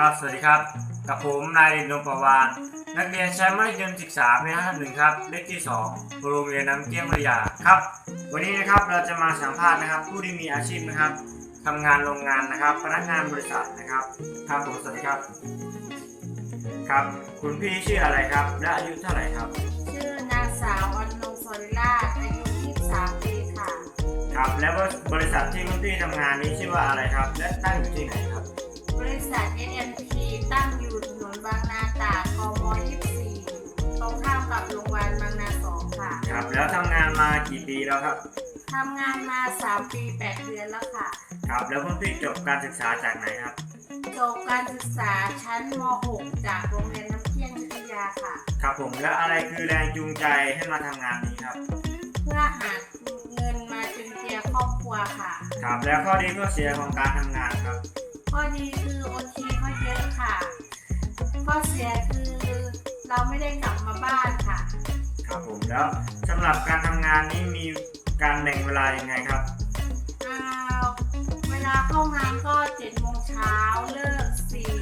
ครับ สวัสดีครับ กับผมนายเดนนท์ประวานนักเรียนชั้นมัธยมศึกษาปีห้าหนึ่งครับ เลขที่สองโรงเรียนน้ำเกี้ยงวิทยาครับ วันนี้นะครับเราจะมาสัมภาษณ์นะครับ ผู้ที่มีอาชีพนะครับทำงานโรงงานนะครับ พนักงานบริษัทนะครับ ครับผมสวัสดีครับ ครับ คุณพี่ชื่ออะไรครับ และอายุเท่าไหร่ครับ ชื่อนางสาวอนนงสริราชอายุ23ปีค่ะ ครับ แล้วบริษัทที่คุณพี่ทำงานนี้ชื่อว่าอะไรครับ และตั้งอยู่ที่ไหนครับ บริษัท SMT ตั้งอยู่ถนนบางนาตราดกม24ตรงข้ามกับโรงพยาบาลบางนา2ค่ะครับ แล้วทำงานมากี่ปีแล้วครับ ทำงานมา 3 ปี 8 เดือนแล้วค่ะ ครับ แล้วคุณพี่จบการศึกษาจากไหนครับ จบการศึกษาชั้นม .6 จากโรงเรียนน้ำเที่ยงวิทยาค่ะ ครับผม แล้วอะไรคือแรงจูงใจให้มาทำงานนี้ครับ เพื่อหาเงินมาจุนเจือครอบครัวค่ะ ครับ แล้วข้อดีข้อเสียของการทำงานครับ ข้อดีคือโอทีเขาเยอะค่ะ ข้อเสียคือเราไม่ได้กลับมาบ้านค่ะ ครับผมแล้วสำหรับการทำงานนี้มีการแบ่งเวลายังไงครับ อ่าเวลาเข้างานก็เจ็ดโมงเช้าเลิกสี่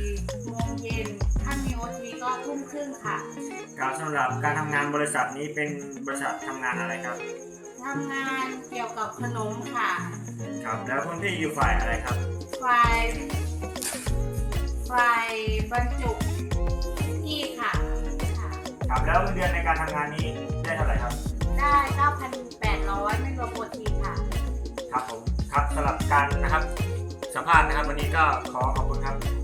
โมงเย็น ถ้ามีโอทีก็ทุ่มครึ่งค่ะ ครับสำหรับการทำงานบริษัทนี้เป็นบริษัททำงานอะไรครับ ทำงานเกี่ยวกับขนมค่ะ ครับ แล้วคุณพี่อยู่ฝ่ายอะไรครับ ฝ่ายฝ่ายบรรจุที่ค่ะค่ะ ครับแล้วเงินเดือนในการทำงานนี้ได้เท่าไหร่ครับ ได้ 9,800 ไม่รวมโอทีค่ะ ครับผมครับสำหรับการนะครับสัมภาษณ์นะครับ วันนี้ก็ขอขอบคุณครับ